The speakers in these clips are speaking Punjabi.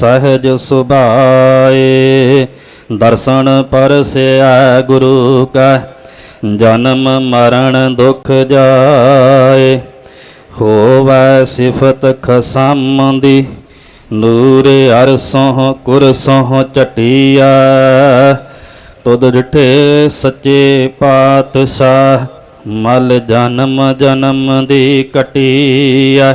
ਸਹਿਜ ਸੁਭਾਏ, ਦਰਸ਼ਨ ਪਰਸਿਆ ਗੁਰੂ ਕਾ, ਜਨਮ ਮਰਨ ਦੁਖ ਜਾਏ। ਹੋਵੈ ਸਿਫਤ ਖਸਮ ਦੀ ਨੂਰ ਅਰਸੋਂ ਕੁਰਸੋਂ ਚਟਿਆ ਤੁਧ ਡਿਠੇ ਸੱਚੇ ਪਾਤਸ਼ਾਹ, ਮਲ ਜਨਮ ਜਨਮ ਦੀ ਕਟਿਆ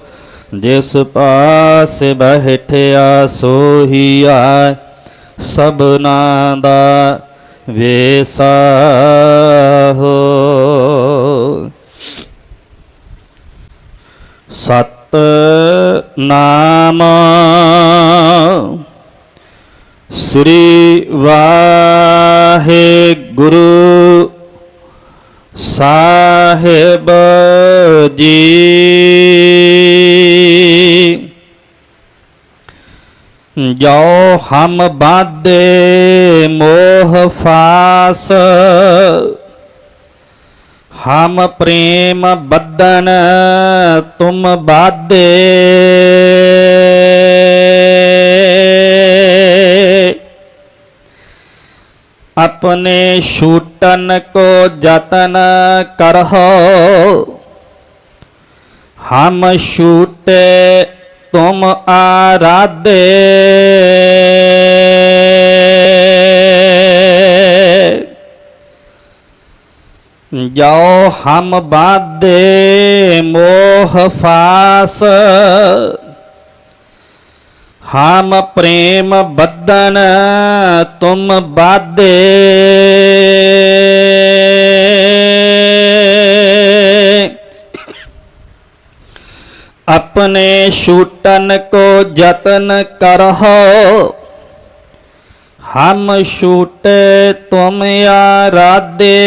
ਜਿਸ ਪਾਸ ਬਹਿਠਿਆ ਸੋਹੀਆ ਸਭਨਾ ਦਾ ਵੇਸਾਹੋ ਸਤ ਨਾਮ ਸ੍ਰੀ ਵਾਹਿਗੁਰੂ ਸਾਹਿਬ ਜੀ। ਜੋ ਹਮ ਬਾਦੇ ਮੋਹ ਫਾਸ ਹਮ ਪ੍ਰੇਮ ਬਦਨ ਤੁਮ ਬਾਦੇ। ਆਪਣੇ ਛੂਟਨ ਕੋ ਯਤਨ ਕਰਹੁ। ਹਮ ਛੂਟੇ ਤੁਮ ਆਰਾਧੇ। ਜੋ ਹਮ ਬਾਦੇ ਮੋਹ ਫਾਸ। ਹਮ ਪ੍ਰੇਮ ਬੱਦਨ ਤੁਮ ਬਾਦੇ। ਆਪਣੇ ਛੂਟਨ ਕੋ ਯਤਨ ਕਰਹੁ। ਹਮ ਛੂਟੇ ਤੁਮ ਆਰਾਧੇ।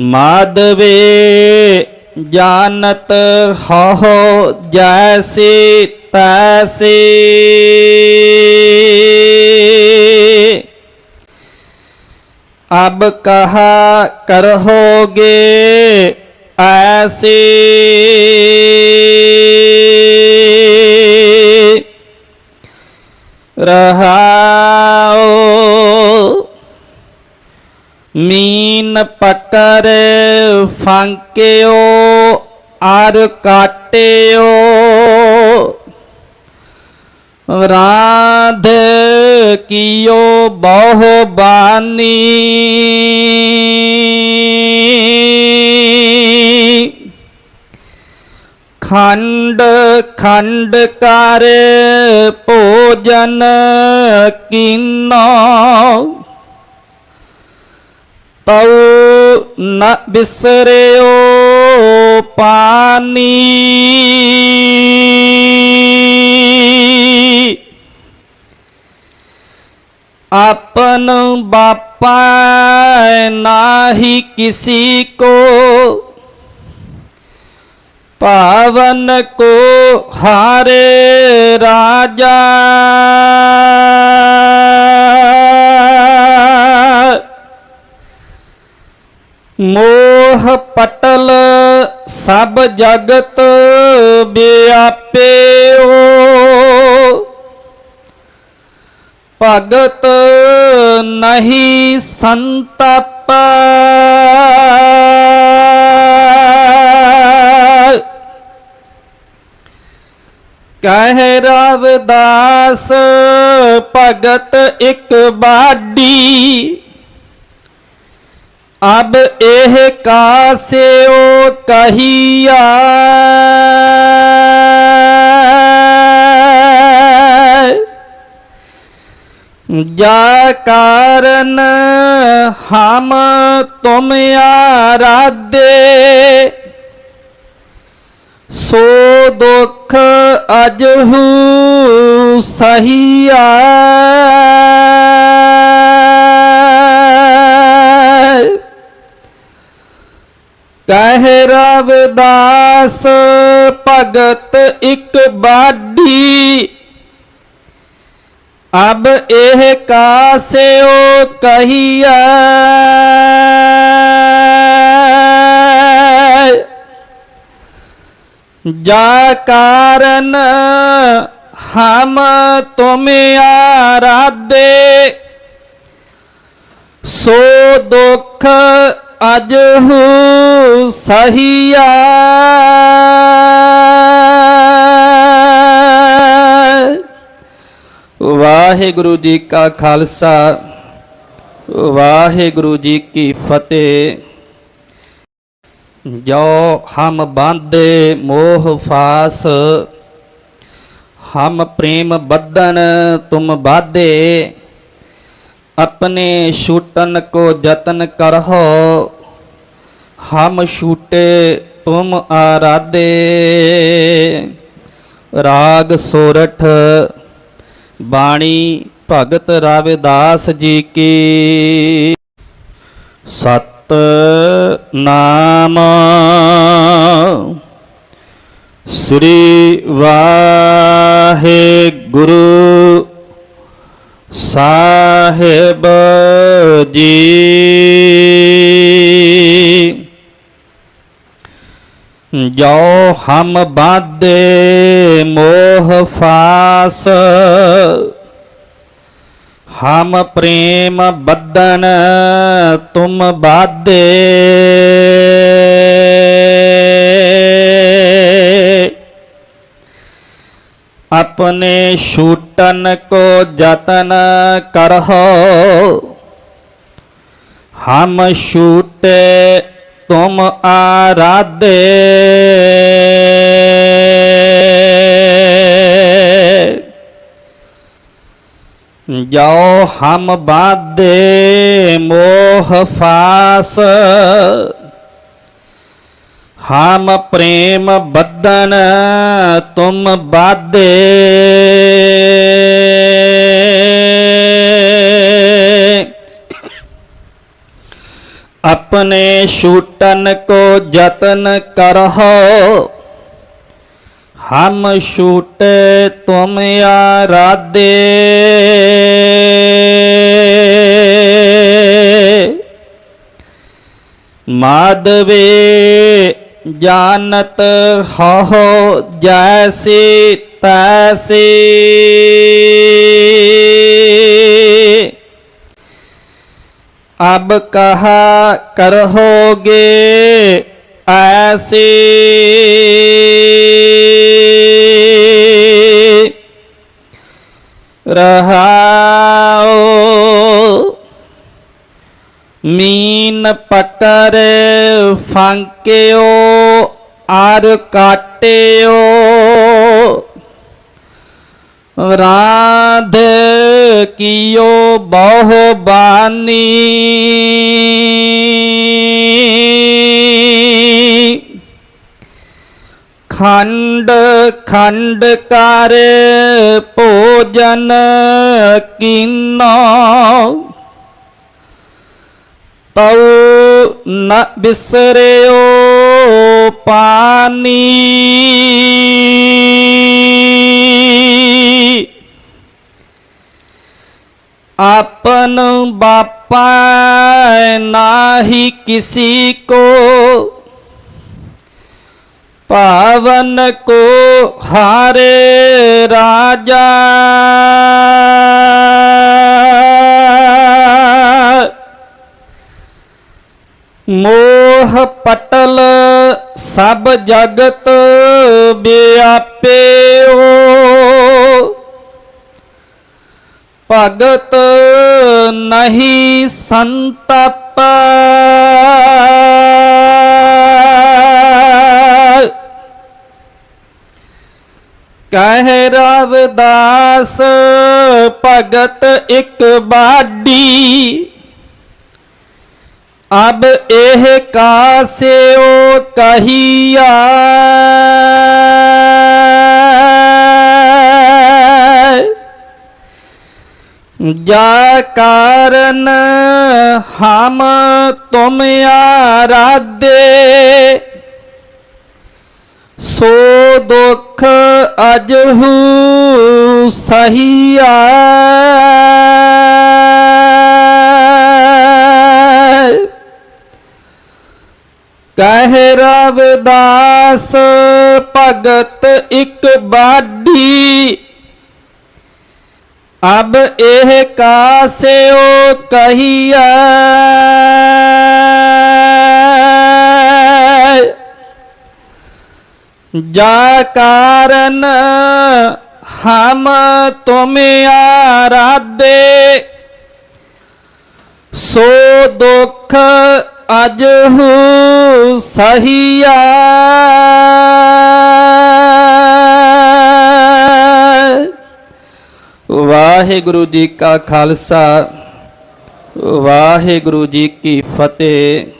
ਮਾਧਵੇ ਜਾਣਤ ਹੋ ਜੈਸੀ ਤੈਸੀ। ਅਬ ਕਹਾ ਕਰਹੋਗੇ ਐਸੀ। ਰਹਾ ਮੀਨ ਪਕਰ ਫਾਂਕਿਓ ਅਰ ਕਾਟਿਓ। ਰਾਧ ਕੀਓ ਬਹੁ ਬਾਨੀ ਖੰਡ ਖੰਡ ਕਰ ਭੋਜਨ ਕੀਨਾ। ਤਉ ਨ ਬਿਸਰਿਓ ਪਾਨੀ। ਆਪਨ ਬਾਪਾ ਨਾਹੀ ਕਿਸੀ ਕੋ ਪਾਵਨ ਕੋ ਹਾਰੇ ਰਾਜਾ। ਮੋਹ ਪਟਲ ਸਭ ਜਗਤ ਵਿਆਪਿਓ। ਭਗਤ ਨਹੀਂ ਸੰਤਪ। ਕਹਿ ਰਵਦਾਸ ਭਗਤ ਇੱਕ ਬਾਡੀ। ਅਬ ਇਹ ਕਾਸਿਓ ਕਹੀਆ ਜਾ ਕਾਰਨ ਹਮ ਤੁਮ ਆਰਾਧੇ ਸੋ ਦੁਖ ਅਜਹੂ ਸਹੀਆ ਕਹਿ ਰਵਿਦਾਸ, ਭਗਤ ਇੱਕ ਬਾਡੀ। ਅਬ ਇਹ ਕਾਸਿਓ ਕਹੀਐ? ਜਾ ਕਾਰਨ ਹਮ ਤੁਮ ਆਰਾਧੇ, ਸੋ ਦੁਖ ਅਜਹੂ ਸਹੀਆ। ਵਾਹਿਗੁਰੂ ਜੀ ਕਾ ਖਾਲਸਾ, ਵਾਹਿਗੁਰੂ ਜੀ ਕੀ ਫਤਿਹ। ਜੋ ਹਮ ਬਾਂਧੇ ਮੋਹ ਫਾਸ, ਹਮ ਪ੍ਰੇਮ ਬੱਧਨ ਤੁਮ ਬਾਧੇ। ਆਪਣੇ ਛੂਟਨ ਕੋ ਯਤਨ ਕਰਹੋ ਹਮ ਛੂਟੇ ਤੁਮ ਆਰਾਦੇ ਰਾਗ ਸੋਰਠ ਬਾਣੀ ਭਗਤ ਰਾਵਿਦਾਸ ਜੀ ਕੀ ਸਤ ਨਾਮ ਸ੍ਰੀ ਵਾਹਿਗੁਰੂ ਸਾ ਸਾਹਿਬ ਜੀ ਜੋ ਹਮ ਬਾਧੇ ਮੋਹ ਫਾਸ। ਹਮ ਪ੍ਰੇਮ ਬਦਨ ਤੁਮ ਬਾਧੇ ਆਪਣੇ ਛੂਟਨ ਕੋ ਯਤਨ ਕਰਹੁ। ਹਮ ਛੂਟੇ ਤੁਮ ਆਰਾਧੇ। ਜੋ ਹਮ ਬਾਦੇ ਮੋਹ ਫਾਸ। ਹਮ ਪ੍ਰੇਮ ਬੱਧਨ ਤੁਮ ਬਾਧੇ ਆਪਣੇ ਛੂਟਨ ਕੋ ਯਤਨ ਕਰਹੁ। ਹਮ ਛੂਟੇ ਤੁਮ ਆਰਾਧੇ। ਮਾਦਵੇ ਜਾਣਤ ਹੋ ਜੈਸੀ ਤੈਸੀ। ਅਬ ਕਹਾ ਕਰਹੋਗੇ ਐਸੀ। ਰਹਾਓ ਮੀਨ ਪਕਰ ਫਾਂਕਿਓ ਆਰ ਕਾਟਿਓ। ਰਾਧ ਕੀਓ ਬਹੁ ਬਾਨੀ ਖੰਡ ਖੰਡ ਕਰ ਭੋਜਨ ਕੀਨਾ। ਤਉ ਨ ਬਿਸਰਿਓ ਪਾਨੀ। ਆਪਨ ਬਾਪਾ ਨਾਹੀ ਕਿਸੀ ਕੋ ਪਾਵਨ ਕੋ ਹਾਰੇ ਰਾਜਾ। ਮੋਹ ਪਟਲ ਸਭ ਜਗਤ ਵਿਆਪਿਓ। ਭਗਤ ਨਹੀਂ ਸੰਤਪ। ਕਹਿ ਰਵਦਾਸ ਭਗਤ ਇੱਕ ਬਾਡੀ। ਅਬ ਇਹ ਕਾਸਿਓ ਕਹੀਆ ਜਾ ਕਾਰਨ ਹਮ ਤੁਮ ਆਰਾਧੇ ਸੋ ਦੁਖ ਅਜਹੂ ਸਹੀਆ ਕਹਿ ਰਵਿਦਾਸ, ਭਗਤ ਇਕ ਬਾਡੀ। ਅਬ ਇਹ ਕਾਸਿਓ ਕਹੀਆ ਜਾ ਕਾਰਨ ਹਮ ਤੁਮ ਆਰਾਧੇ, ਸੋ ਦੁਖ ਅਜਹੂ ਸਹੀਆ। ਵਾਹਿਗੁਰੂ ਜੀ ਕਾ ਖਾਲਸਾ ਵਾਹਿਗੁਰੂ ਜੀ ਕੀ ਫਤਿਹ।